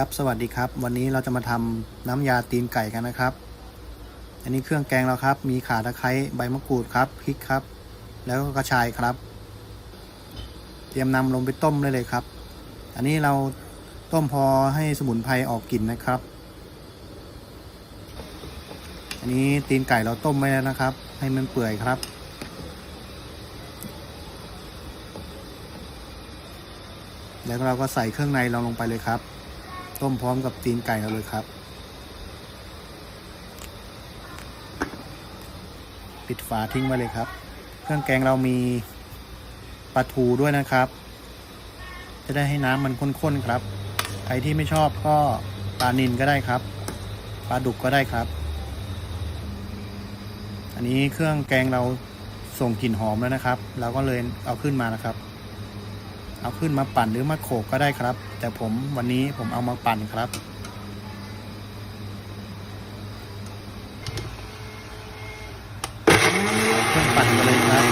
ครับสวัสดีครับ วันนี้เราจะมาทำน้ำยาตีนไก่กันนะครับ อันนี้เครื่องแกงเราครับ มีข่าตะไคร้ใบมะกรูดครับพริกครับ แล้วก็กระชายครับ เตรียมนำลงไปต้มเลยเลยครับ อันนี้เราต้มพอให้สมุนไพรออกกลิ่นนะครับ อันนี้ตีนไก่เราต้มไว้แล้วนะครับ ให้มันเปื่อยครับแล้วเราก็ใส่เครื่องในเราลงไปเลยครับ ต้มพร้อมกับตีนไก่เราเลยครับ ปิดฝาทิ้งไว้เลยครับ เครื่องแกงเรามีปลาทูด้วยนะครับ จะได้ให้น้ำมันข้นๆครับ ใครที่ไม่ชอบก็ปลานินก็ได้ครับ ปลาดุกก็ได้ครับ อันนี้เครื่องแกงเราส่งกลิ่นหอมแล้วนะครับ เราก็เลยเอาขึ้นมานะครับ เอาขึ้นมาปั่นหรือมาโขกก็ได้ครับ แต่ผมวันนี้ผมเอามาปั่นครับ เครื่องปั่นมาเลยครับ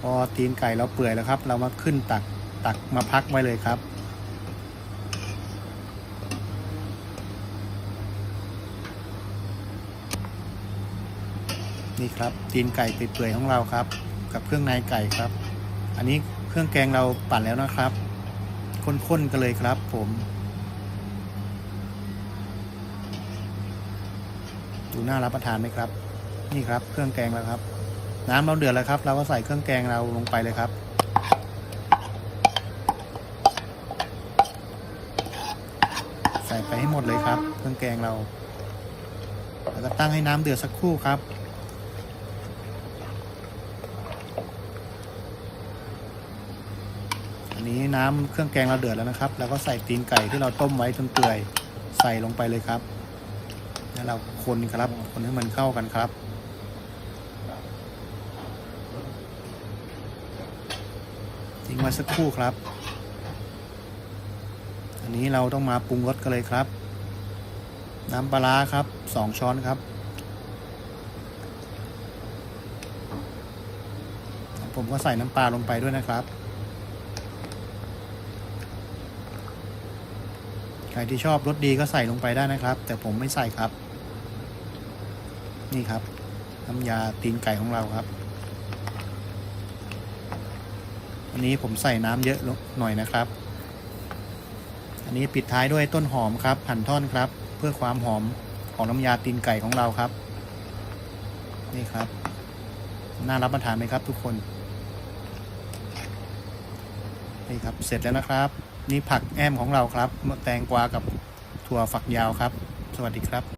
พอตีนไก่เราเปื่อยแล้วครับ เรามาขึ้นตักตักมาพักไว้เลยครับ นี่ครับตีนไก่เปื่อยๆของเราครับ กับเครื่องในไก่ครับ อันนี้เครื่องแกงเราปั่นแล้วนะครับข้นๆกันเลยครับ ผมดูน่ารับประทานไหมครับ นี่ครับ เครื่องแกงแล้วครับ น้ำเราเดือดแล้วครับ เราก็ใส่เครื่องแกงเราลงไปเลยครับ ใส่ไปให้หมดเลยครับ เครื่องแกงเราแล้วก็ตั้งให้น้ำเดือดสักครู่ครับ อันนี้น้ำเครื่องแกงเราเดือดแล้วนะครับ แล้วก็ใส่ตีนไก่ที่เราต้มไว้จนเปื่อยใส่ลงไปเลยครับ แล้วเราคนครับ คนให้มันเข้ากันครับ ทิ้งไว้สักครู่ครับ อันนี้เราต้องมาปรุงรสกันเลยครับ น้ำปลาร้าครับสองช้อนครับผมก็ใส่น้ำปลาลงไปด้วยนะครับ ใครที่ชอบรสดีก็ใส่ลงไปได้นะครับ แต่ผมไม่ใส่ครับ นี่ครับน้ำยาตีนไก่ของเราครับอันนี้ผมใส่น้ำเยอะหน่อยนะครับ อันนี้ปิดท้ายด้วยต้นหอมครับหั่นท่อนครับ เพื่อความหอมของน้ำยาตีนไก่ของเราครับ นี่ครับ น่ารับประทานไหมครับทุกคน นี่ครับเสร็จแล้วนะครับ นี่ผักแอมของเราครับแตงกวากับถั่วฝักยาวครับ สวัสดีครับ